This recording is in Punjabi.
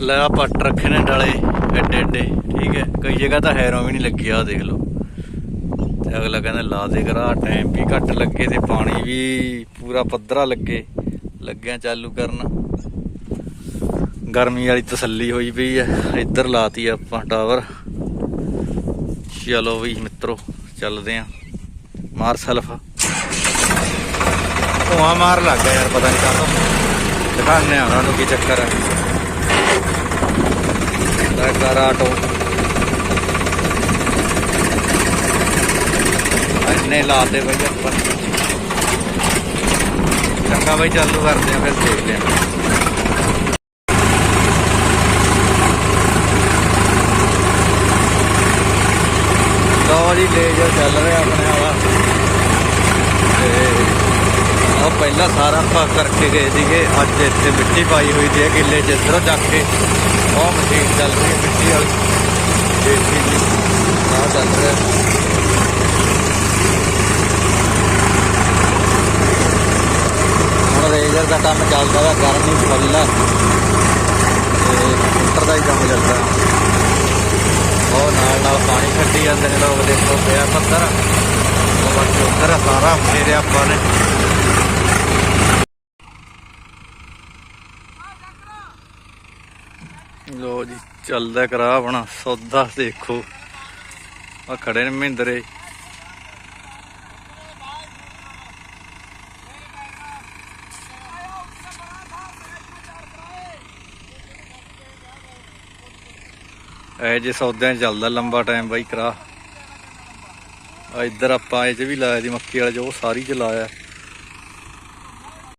ਲੈ ਆ ਪੱਟ ਰੱਖੇ ਨੇ ਡਾਲੇ, ਐਡੇ ਐਡੇ, ਠੀਕ ਹੈ। ਕਈ ਜਗ੍ਹਾ ਤਾਂ ਹੈਰੋਂ ਵੀ ਨਹੀਂ ਲੱਗੀ ਆ ਦੇਖ ਲਓ। ਤੇ ਅਗਲਾ ਕਹਿੰਦਾ, ਲਾ ਦੇ ਕਰਾ ਟਾਈਮ ਵੀ ਘੱਟ ਲੱਗੇ ਤੇ ਪਾਣੀ ਵੀ ਪੂਰਾ ਪੱਧਰਾ ਲੱਗੇ, ਲੱਗਿਆ ਚਾਲੂ ਕਰਨ। ਗਰਮੀ ਵਾਲੀ ਤਸੱਲੀ ਹੋਈ ਪਈ ਐ ਇੱਧਰ ਲਾਤੀ ਆਪਾਂ ਟਾਵਰ। ਚਲੋ ਵੀ ਮਿੱਤਰੋ, ਚੱਲਦੇ ਆਂ। ਮਾਰ ਸੈਲਫ। ਧੂਆਂ ਮਾਰ ਲੱਗ ਗਿਆ ਯਾਰ, ਪਤਾ ਨਹੀਂ ਕਾਹਤੋਂ। ਦਿਖਾਣੇ ਆ ਉਹਨਾਂ ਨੂੰ ਕੀ ਚੱਕਰ ਹੈ। ਲੈ ਆਟੋ। ਇੰਨੇ ਲਾਤੇ ਬਈ ਆਪਾਂ। ਚੰਗਾ ਬਈ, ਚਾਲੂ ਕਰਦੇ ਆ, ਫਿਰ ਦੇਖਦੇ ਆ। ਲਓ ਜੀ ਲੇਜ਼ਰ ਚੱਲ ਰਿਹਾ ਆਪਣੇ ਵਾਲਾ ਤੇ ਉਹ ਪਹਿਲਾਂ ਸਾਰਾ ਆਪਾਂ ਕਰਕੇ ਗਏ ਸੀਗੇ। ਅੱਜ ਇੱਥੇ ਮਿੱਟੀ ਪਾਈ ਹੋਈ ਸੀ ਇਹ ਕਿੱਲੇ ਚ ਇੱਧਰੋਂ ਚੱਕ ਕੇ। ਉਹ ਮਸ਼ੀਨ ਚੱਲ ਰਹੀ ਹੈ ਮਿੱਟੀ ਵਾਲੀ। ਦੇਸੀ ਜੀ, ਆਹ ਚੱਲ ਰਿਹਾ। ਹੁਣ ਰੇਜਰ ਦਾ ਕੰਮ ਚੱਲਦਾ ਵਾ, ਗਰਮੀ ਫੁੱਲ ਹੈ ਤੇ ਕੰਪਿਊਟਰ ਦਾ ਹੀ ਕੰਮ ਚੱਲਦਾ ਉਹ ਨਾਲ ਨਾਲ ਪਾਣੀ ਛੱਡੀ ਜਾਂਦੇ ਨੇ ਲੋਕ, ਦੇਖੋ, ਪਿਆ ਪੱਥਰ। ਉਹ ਬਾਕੀ ਉੱਧਰ ਸਾਰਾ ਫੇਰੇ ਆਪਾਂ ਨੇ। ਲੋ ਜੀ, ਚੱਲਦਾ ਕਰਾ ਆਪਣਾ, ਸੌਦਾ ਦੇਖੋ। ਆ ਖੜੇ ਨੇ ਮਹਿੰਦਰੇ। ਇਹ ਜੇ ਸੌਦਿਆਂ ਚੱਲਦਾ ਲੰਬਾ ਟਾਈਮ ਬਾਈ ਕਰਾ। ਆ ਇੱਧਰ ਆਪਾਂ ਇਹ ਚ ਵੀ ਲਾਇਆ ਦੀ ਮੱਕੀ ਵਾਲੇ ਚ, ਉਹ ਸਾਰੀ ਚ ਲਾਇਆ।